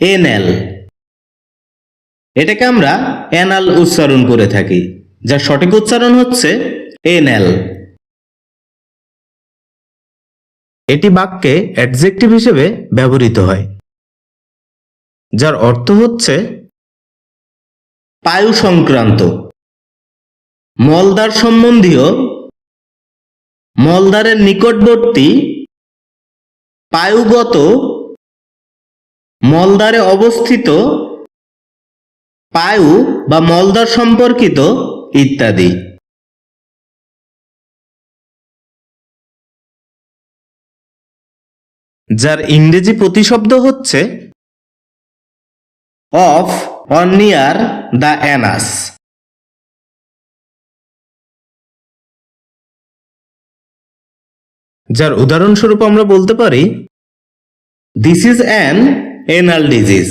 NL. এটাকে আমরা anal উচ্চারণ করে থাকি, যার সঠিক উচ্চারণ হচ্ছে এনএল। এটি বাক্যে অ্যাডজেক্টিভ হিসেবে ব্যবহৃত হয়, যার অর্থ হচ্ছে পায়ু সংক্রান্ত, মলদ্বার সম্বন্ধীয়, মলদ্বারের নিকটবর্তী পায়ুগত মলদ্বারে অবস্থিত পায়ু বা মলদ্বার সম্পর্কিত ইত্যাদি। যার ইংরেজি প্রতিশব্দ হচ্ছে of or near the anus যার উদাহরণস্বরূপ আমরা বলতে পারি this is an anal disease